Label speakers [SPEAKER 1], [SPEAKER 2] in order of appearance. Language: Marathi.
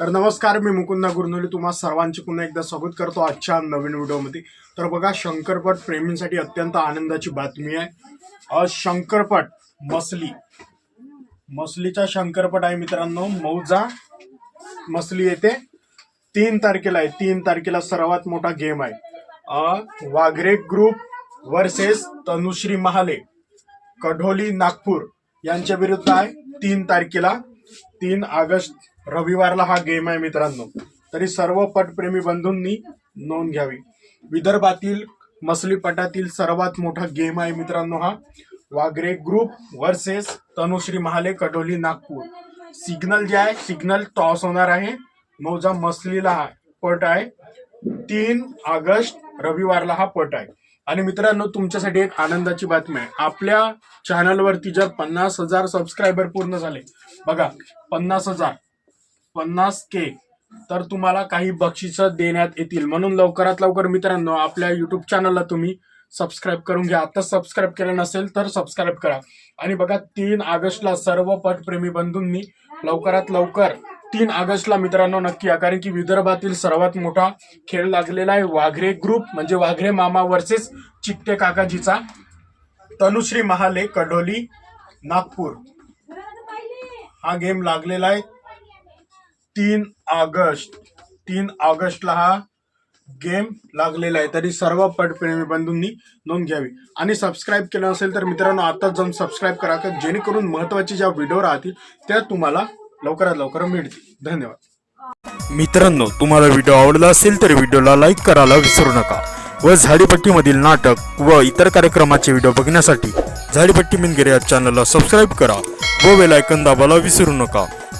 [SPEAKER 1] तर नमस्कार मी मुकुंदा गुरनोली तुम्हा सर्वांचे पुन्हा एकदा स्वागत करतो आजच्या नवीन व्हिडिओमध्ये. तर बघा शंकरपट प्रेमींसाठी अत्यंत आनंदाची बातमी आहे. अ, शंकरपट मसली. मसलीचा शंकरपट आहे मित्रांनो मौजा मसली येथे तीन तारखेला आहे. तीन तारखेला सर्वात मोठा गेम आहे. वाघरे ग्रुप वर्सेस तनुश्री महाले कढोली नागपूर यांच्या विरुद्ध आहे. तीन तारखेला तीन ऑगस्ट रविवारला हा गेम आहे मित्रांनो. तरी सर्व पटप्रेमी बंधूंनी नोंद घ्यावी. विदर्भातील मसलीपटातील सर्वात मोठा गेम आहे मित्रांनो हा. Wagare group versus Tanushree Mahale Kadoli Nagpur. Signal जे आहे सिग्नल टॉस होणार आहे. नोजा मसलीला हा पट आहे. तीन ऑगस्ट रविवारला हा पट आहे. आणि मित्रांनो तुमच्यासाठी एक आनंदाची बातमी आहे. आपल्या चॅनलवरती जर पन्नास हजार सबस्क्रायबर पूर्ण झाले बघा पन्नास हजार पन्नास के तर तुम्हाला काही बक्षिसं देण्यात येतील. म्हणून लवकरात लवकर मित्रांनो आपल्या युट्यूब चॅनलला तुम्ही सबस्क्राईब करून घ्या. आता सबस्क्राईब केलं नसेल तर सबस्क्राईब करा. आणि बघा तीन ऑगस्टला सर्व पटप्रेमी बंधूंनी लवकरात लवकर तीन ऑगस्टला मित्रांनो नक्की या. कारण की विदर्भातील सर्वात मोठा खेळ लागलेला आहे वाघरे ग्रुप म्हणजे वाघरे मामा वर्सेस चिकटे काकाजीचा. तनुश्री महाले कडोली नागपूर. हा गेम लागलेला आहे. तीन ऑगस्ट तीन ऑगस्टला हा गेम लागलेला आहे. तरी सर्व पटप्रेमी बंधूंनी नोंद घ्यावी. आणि सबस्क्राईब केलं असेल तर मित्रांनो आताच जाऊन सबस्क्राईब करा का जेणेकरून महत्त्वाचे ज्या व्हिडिओ राहतील त्या तुम्हाला लवकरात लवकर मिळतील. धन्यवाद.
[SPEAKER 2] मित्रांनो तुम्हाला व्हिडिओ आवडला असेल तर व्हिडिओला लाईक करायला विसरू नका. व झाडीपट्टीमधील नाटक व इतर कार्यक्रमाचे व्हिडिओ बघण्यासाठी झाडीपट्टी मिनगिरे या चॅनलला सबस्क्राईब करा. व बेल दाबायला विसरू नका.